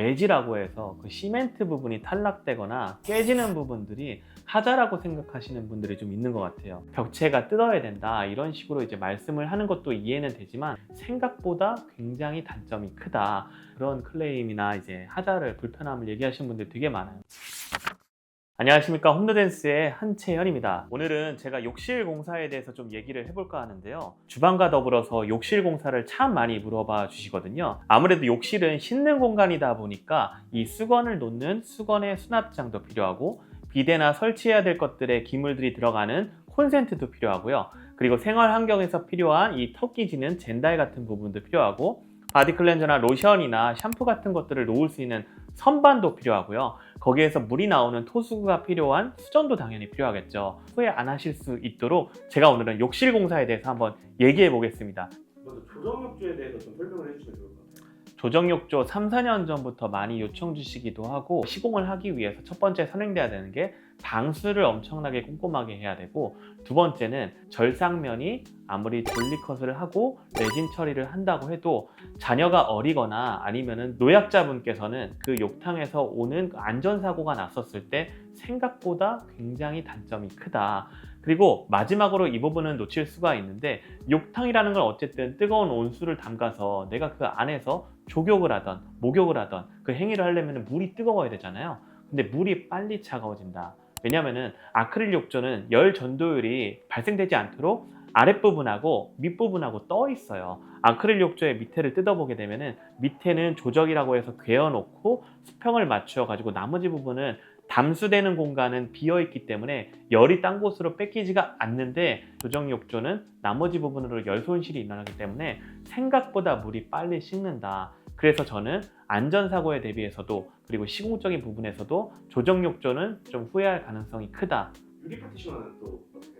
매지라고 해서 그 시멘트 부분이 탈락되거나 깨지는 부분들이 하자라고 생각하시는 분들이 좀 있는 것 같아요. 벽체가 뜯어야 된다 이런 식으로 이제 말씀을 하는 것도 이해는 되지만 생각보다 굉장히 단점이 크다 그런 클레임이나 이제 하자를 불편함을 얘기하시는 분들 되게 많아요. 안녕하십니까 홈노댄스의 한채현입니다. 오늘은 제가 욕실 공사에 대해서 좀 얘기를 해볼까 하는데요. 주방과 더불어서 욕실 공사를 참 많이 물어봐 주시거든요. 아무래도 욕실은 씻는 공간이다 보니까 이 수건을 놓는 수건의 수납장도 필요하고 비데나 설치해야 될 것들의 기물들이 들어가는 콘센트도 필요하고요. 그리고 생활 환경에서 필요한 이 턱기 지는 젠달 같은 부분도 필요하고 바디 클렌저나 로션이나 샴푸 같은 것들을 놓을 수 있는 선반도 필요하고요. 거기에서 물이 나오는 토수구가 필요한 수전도 당연히 필요하겠죠. 후회 안 하실 수 있도록 제가 오늘은 욕실 공사에 대해서 한번 얘기해 보겠습니다. 먼저 조정욕조에 대해서 좀 설명을 해주시면 좋을 것 같아요. 조정욕조 3, 4년 전부터 많이 요청 주시기도 하고 시공을 하기 위해서 첫 번째 선행돼야 되는 게 방수를 엄청나게 꼼꼼하게 해야 되고 두 번째는 절상면이 아무리 돌리컷을 하고 레진 처리를 한다고 해도 자녀가 어리거나 아니면은 노약자분께서는 그 욕탕에서 오는 그 안전사고가 났었을 때 생각보다 굉장히 단점이 크다. 그리고 마지막으로 이 부분은 놓칠 수가 있는데 욕탕이라는 건 어쨌든 뜨거운 온수를 담가서 내가 그 안에서 조격을 하던 목욕을 하던 그 행위를 하려면 물이 뜨거워야 되잖아요. 근데 물이 빨리 차가워진다. 왜냐면은 아크릴 욕조는 열 전도율이 발생되지 않도록 아랫부분하고 밑부분하고 떠 있어요. 아크릴 욕조의 밑에를 뜯어보게 되면은 밑에는 조적이라고 해서 괴어놓고 수평을 맞추어 가지고 나머지 부분은 담수되는 공간은 비어 있기 때문에 열이 딴 곳으로 뺏기지가 않는데 조정 욕조는 나머지 부분으로 열 손실이 일어나기 때문에 생각보다 물이 빨리 식는다. 그래서 저는 안전사고에 대비해서도 그리고 시공적인 부분에서도 조정 욕조는 좀 후회할 가능성이 크다. 유리 파티션은 또 어떻게?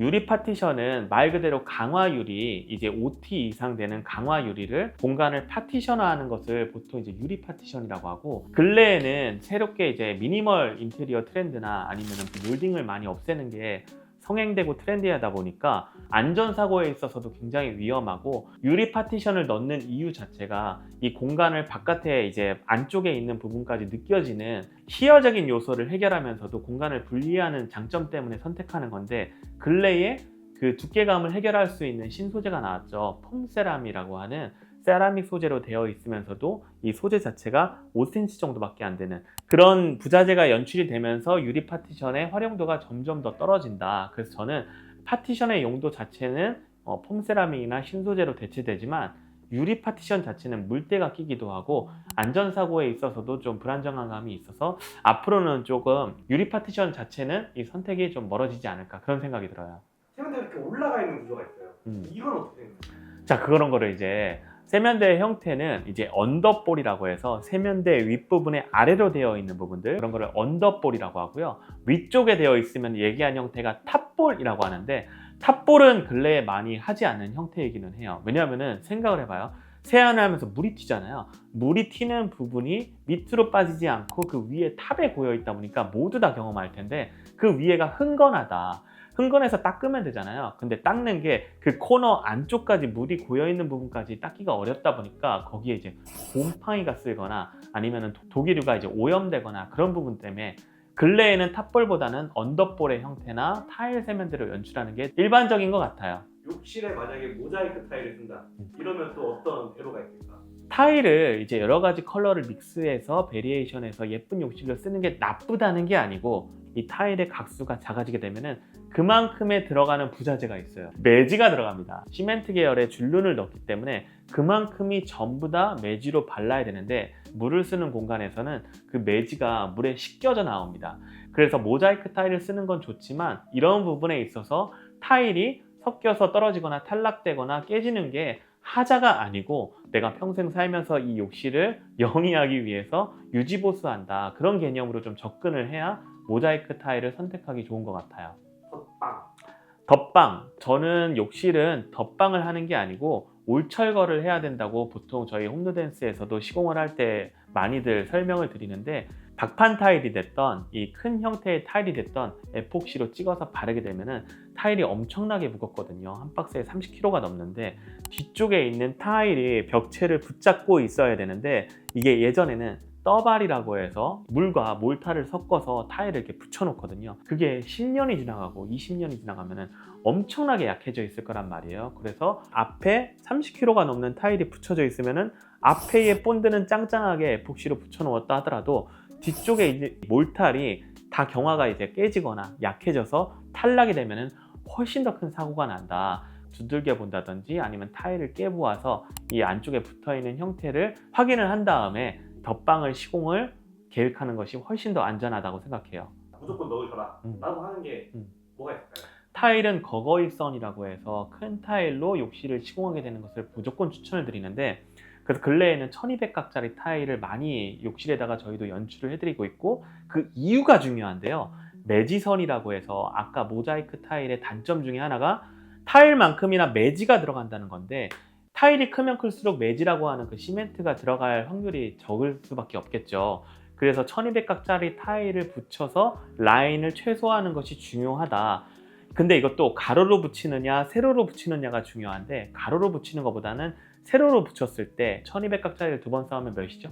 유리 파티션은 말 그대로 강화 유리 이제 5T 이상 되는 강화 유리를 공간을 파티션화하는 것을 보통 이제 유리 파티션이라고 하고 근래에는 새롭게 이제 미니멀 인테리어 트렌드나 아니면은 몰딩을 많이 없애는 게 성행되고 트렌디하다 보니까 안전사고에 있어서도 굉장히 위험하고 유리 파티션을 넣는 이유 자체가 이 공간을 바깥에 이제 안쪽에 있는 부분까지 느껴지는 시야적인 요소를 해결하면서도 공간을 분리하는 장점 때문에 선택하는 건데 근래에 그 두께감을 해결할 수 있는 신소재가 나왔죠. 폼세람이라고 하는 세라믹 소재로 되어 있으면서도 이 소재 자체가 5cm 정도밖에 안 되는 그런 부자재가 연출이 되면서 유리 파티션의 활용도가 점점 더 떨어진다. 그래서 저는 파티션의 용도 자체는 어, 폼세라믹이나 신소재로 대체되지만 유리 파티션 자체는 물때가 끼기도 하고 안전사고에 있어서도 좀 불안정한 감이 있어서 앞으로는 조금 유리 파티션 자체는 이 선택이 좀 멀어지지 않을까 그런 생각이 들어요. 세면대 이렇게 올라가 있는 구조가 있어요. 음. 이건 어떻게 생각하세요? 자, 그런 거를 이제 세면대 형태는 이제 언더볼이라고 해서 세면대 윗부분에 아래로 되어 있는 부분들 그런 거를 언더볼이라고 하고요. 위쪽에 되어 있으면 얘기한 형태가 탑볼이라고 하는데 탑볼은 근래에 많이 하지 않는 형태이기는 해요. 왜냐하면은 생각을 해봐요. 세안을 하면서 물이 튀잖아요. 물이 튀는 부분이 밑으로 빠지지 않고 그 위에 탑에 고여 있다 보니까 모두 다 경험할 텐데 그 위에가 흥건하다. 흥건해서 닦으면 되잖아요. 근데 닦는 게 그 코너 안쪽까지 물이 고여 있는 부분까지 닦기가 어렵다 보니까 거기에 이제 곰팡이가 쓸거나 아니면은 독이류가 이제 오염되거나 그런 부분 때문에 근래에는 탑볼보다는 언더볼의 형태나 타일 세면대로 연출하는 게 일반적인 것 같아요. 욕실에 만약에 모자이크 타일을 쓴다. 이러면 또 어떤 애로가 있을까? 타일을 이제 여러 가지 컬러를 믹스해서 베리에이션해서 예쁜 욕실로 쓰는 게 나쁘다는 게 아니고 이 타일의 각수가 작아지게 되면은 그만큼의 들어가는 부자재가 있어요. 매지가 들어갑니다. 시멘트 계열의 줄눈을 넣기 때문에 그만큼이 전부 다 매지로 발라야 되는데 물을 쓰는 공간에서는 그 매지가 물에 씻겨져 나옵니다. 그래서 모자이크 타일을 쓰는 건 좋지만 이런 부분에 있어서 타일이 섞여서 떨어지거나 탈락되거나 깨지는 게 하자가 아니고 내가 평생 살면서 이 욕실을 영위하기 위해서 유지보수한다 그런 개념으로 좀 접근을 해야 모자이크 타일을 선택하기 좋은 것 같아요. 덧방. 덧방 저는 욕실은 덧방을 하는 게 아니고 올철거를 해야 된다고 보통 저희 홈노댄스에서도 시공을 할 때 많이들 설명을 드리는데 박판 타일이 됐던 이 큰 형태의 타일이 됐던 에폭시로 찍어서 바르게 되면은 타일이 엄청나게 무겁거든요. 한 박스에 30kg가 넘는데 뒤쪽에 있는 타일이 벽체를 붙잡고 있어야 되는데 이게 예전에는 떠발이라고 해서 물과 몰타를 섞어서 타일을 이렇게 붙여놓거든요. 그게 10년이 지나가고 20년이 지나가면은 엄청나게 약해져 있을 거란 말이에요. 그래서 앞에 30kg가 넘는 타일이 붙여져 있으면은 앞에의 본드는 짱짱하게 에폭시로 붙여놓았다 하더라도 뒤쪽에 이제 몰탈이 다 경화가 이제 깨지거나 약해져서 탈락이 되면은 훨씬 더 큰 사고가 난다. 두들겨 본다든지 아니면 타일을 깨부어서 이 안쪽에 붙어 있는 형태를 확인을 한 다음에 덧방을 시공을 계획하는 것이 훨씬 더 안전하다고 생각해요. 무조건 넣으셔라. 음. 라고 하는 게 음. 뭐가 있을까요? 타일은 거거일선이라고 해서 큰 타일로 욕실을 시공하게 되는 것을 무조건 추천을 드리는데 그래서 근래에는 1200각짜리 타일을 많이 욕실에다가 저희도 연출을 해드리고 있고 그 이유가 중요한데요. 매지선이라고 해서 아까 모자이크 타일의 단점 중에 하나가 타일만큼이나 매지가 들어간다는 건데 타일이 크면 클수록 매지라고 하는 그 시멘트가 들어갈 확률이 적을 수밖에 없겠죠. 그래서 1200각짜리 타일을 붙여서 라인을 최소화하는 것이 중요하다. 근데 이것도 가로로 붙이느냐 세로로 붙이느냐가 중요한데 가로로 붙이는 것보다는 세로로 붙였을 때 1200각짜리를 두번 쌓으면 몇이죠?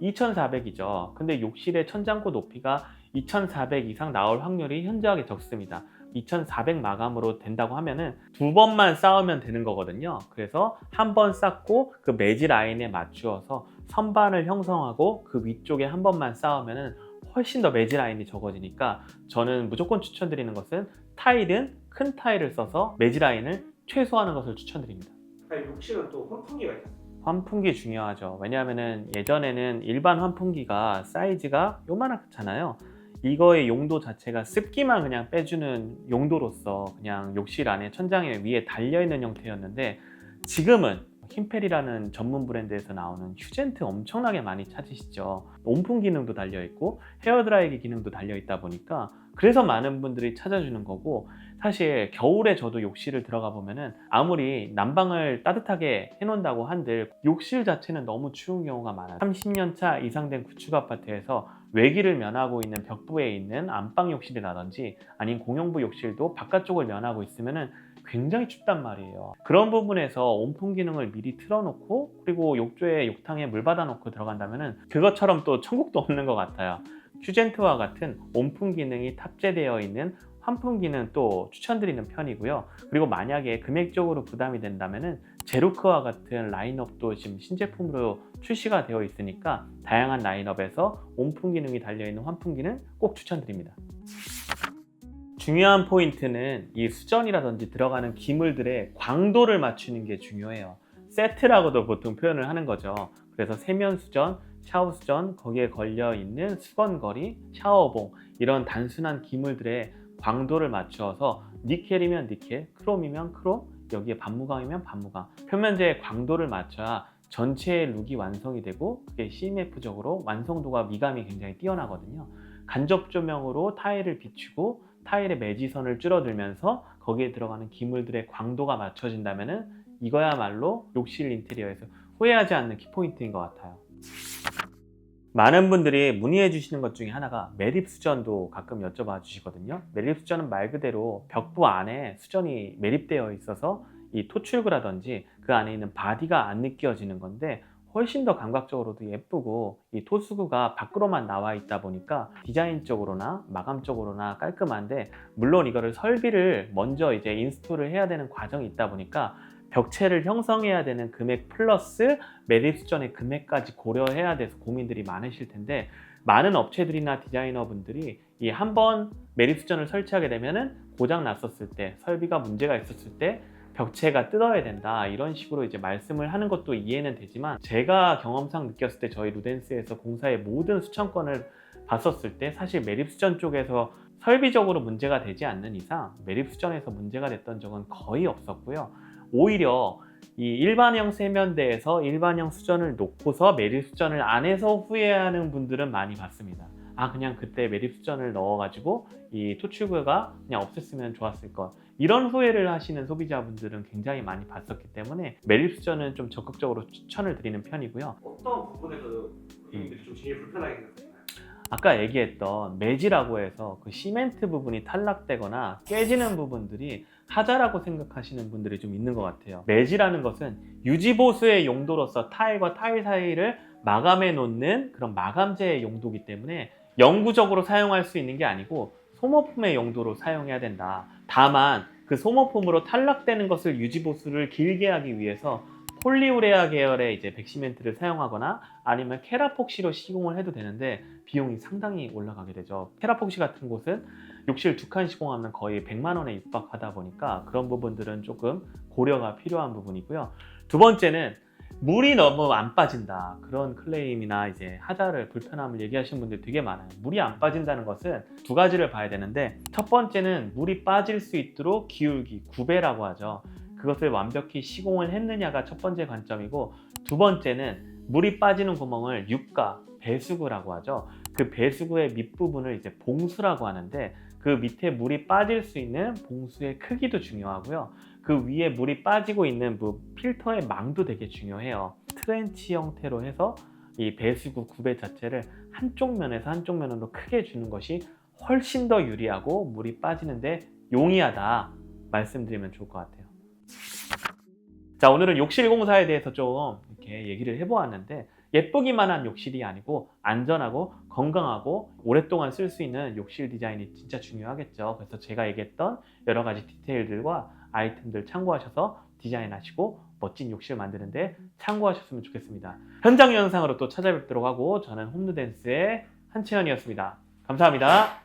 2400이죠. 근데 욕실의 천장고 높이가 2400 이상 나올 확률이 현저하게 적습니다. 2400 마감으로 된다고 하면은 두 번만 쌓으면 되는 거거든요. 그래서 한 번 쌓고 그 매지 라인에 맞추어서 선반을 형성하고 그 위쪽에 한 번만 쌓으면은 훨씬 더 매지 라인이 적어지니까 저는 무조건 추천드리는 것은 타일은 큰 타일을 써서 매지 라인을 최소화하는 것을 추천드립니다. 아니, 욕실은 또 환풍기가 있어요. 환풍기 중요하죠. 왜냐하면 예전에는 일반 환풍기가 사이즈가 요만하잖아요. 이거의 용도 자체가 습기만 그냥 빼주는 용도로서 그냥 욕실 안에 천장에 위에 달려있는 형태였는데 지금은 흰펠이라는 전문 브랜드에서 나오는 휴젠트 엄청나게 많이 찾으시죠. 온풍 기능도 달려있고 헤어드라이기 기능도 달려있다 보니까 그래서 많은 분들이 찾아주는 거고 사실 겨울에 저도 욕실을 들어가 보면은 아무리 난방을 따뜻하게 해놓는다고 한들 욕실 자체는 너무 추운 경우가 많아요. 30년 차 이상 된 구축 아파트에서 외기를 면하고 있는 벽부에 있는 안방 욕실이라든지 아니면 공용부 욕실도 바깥쪽을 면하고 있으면은 굉장히 춥단 말이에요. 그런 부분에서 온풍 기능을 미리 틀어놓고 그리고 욕조에 욕탕에 물 받아놓고 들어간다면은 그것처럼 또 천국도 없는 것 같아요. 휴젠트와 같은 온풍 기능이 탑재되어 있는 환풍기는 또 추천드리는 편이고요. 그리고 만약에 금액적으로 부담이 된다면은 제로크와 같은 라인업도 지금 신제품으로 출시가 되어 있으니까 다양한 라인업에서 온풍 기능이 달려있는 환풍기는 꼭 추천드립니다. 중요한 포인트는 이 수전이라든지 들어가는 기물들의 광도를 맞추는 게 중요해요. 세트라고도 보통 표현을 하는 거죠. 그래서 세면 수전, 샤워 수전, 거기에 걸려 있는 수건거리, 샤워봉 이런 단순한 기물들의 광도를 맞추어서 니켈이면 니켈, 크롬이면 크롬, 여기에 반무광이면 반무광 표면재의 광도를 맞춰야 전체의 룩이 완성이 되고 그게 CMF적으로 완성도가 미감이 굉장히 뛰어나거든요. 간접 조명으로 타일을 비추고 타일의 매지선을 줄어들면서 거기에 들어가는 기물들의 광도가 맞춰진다면은 이거야말로 욕실 인테리어에서 후회하지 않는 키포인트인 것 같아요. 많은 분들이 문의해 주시는 것 중에 하나가 매립 수전도 가끔 여쭤봐 주시거든요. 매립 수전은 말 그대로 벽부 안에 수전이 매립되어 있어서 이 토출구라든지 그 안에 있는 바디가 안 느껴지는 건데 훨씬 더 감각적으로도 예쁘고 이 토수구가 밖으로만 나와 있다 보니까 디자인적으로나 마감적으로나 깔끔한데 물론 이거를 설비를 먼저 이제 인스톨을 해야 되는 과정이 있다 보니까 벽체를 형성해야 되는 금액 플러스 매립 수전의 금액까지 고려해야 돼서 고민들이 많으실 텐데 많은 업체들이나 디자이너 분들이 이 한 번 매립 수전을 설치하게 되면은 고장 났었을 때 설비가 문제가 있었을 때 벽체가 뜯어야 된다 이런 식으로 이제 말씀을 하는 것도 이해는 되지만 제가 경험상 느꼈을 때 저희 루덴스에서 공사의 모든 수천건을 봤었을 때 사실 매립 수전 쪽에서 설비적으로 문제가 되지 않는 이상 매립 수전에서 문제가 됐던 적은 거의 없었고요. 오히려 이 일반형 세면대에서 일반형 수전을 놓고서 매립 수전을 안 해서 후회하는 분들은 많이 봤습니다. 아 그냥 그때 매립 수전을 넣어가지고 이 토출구가 그냥 없앴으면 좋았을 것 이런 후회를 하시는 소비자분들은 굉장히 많이 봤었기 때문에 매립 수전은 좀 적극적으로 추천을 드리는 편이고요. 어떤 부분에서 고객님들이 좀 제일 불편하게? 아까 얘기했던 매지라고 해서 그 시멘트 부분이 탈락되거나 깨지는 부분들이 하자라고 생각하시는 분들이 좀 있는 것 같아요. 매지라는 것은 유지보수의 용도로서 타일과 타일 사이를 마감해 놓는 그런 마감재의 용도이기 때문에 영구적으로 사용할 수 있는 게 아니고 소모품의 용도로 사용해야 된다. 다만 그 소모품으로 탈락되는 것을 유지보수를 길게 하기 위해서 폴리우레아 계열의 이제 백시멘트를 사용하거나 아니면 케라폭시로 시공을 해도 되는데 비용이 상당히 올라가게 되죠. 케라폭시 같은 곳은 욕실 두 칸 시공하면 거의 100만 원에 육박하다 보니까 그런 부분들은 조금 고려가 필요한 부분이고요. 두 번째는 물이 너무 안 빠진다 그런 클레임이나 이제 하자를 불편함을 얘기하시는 분들이 되게 많아요. 물이 안 빠진다는 것은 두 가지를 봐야 되는데 첫 번째는 물이 빠질 수 있도록 기울기 구배라고 하죠. 그것을 완벽히 시공을 했느냐가 첫 번째 관점이고 두 번째는 물이 빠지는 구멍을 육가 배수구라고 하죠. 그 배수구의 밑부분을 이제 봉수라고 하는데 그 밑에 물이 빠질 수 있는 봉수의 크기도 중요하고요. 그 위에 물이 빠지고 있는 그 필터의 망도 되게 중요해요. 트렌치 형태로 해서 이 배수구 구배 자체를 한쪽 면에서 한쪽 면으로 크게 주는 것이 훨씬 더 유리하고 물이 빠지는데 용이하다 말씀드리면 좋을 것 같아요. 자, 오늘은 욕실 공사에 대해서 좀 이렇게 얘기를 해보았는데 예쁘기만 한 욕실이 아니고 안전하고 건강하고 오랫동안 쓸 수 있는 욕실 디자인이 진짜 중요하겠죠. 그래서 제가 얘기했던 여러 가지 디테일들과 아이템들 참고하셔서 디자인하시고 멋진 욕실 만드는데 참고하셨으면 좋겠습니다. 현장 영상으로 또 찾아뵙도록 하고 저는 홈누댄스의 한채연이었습니다. 감사합니다.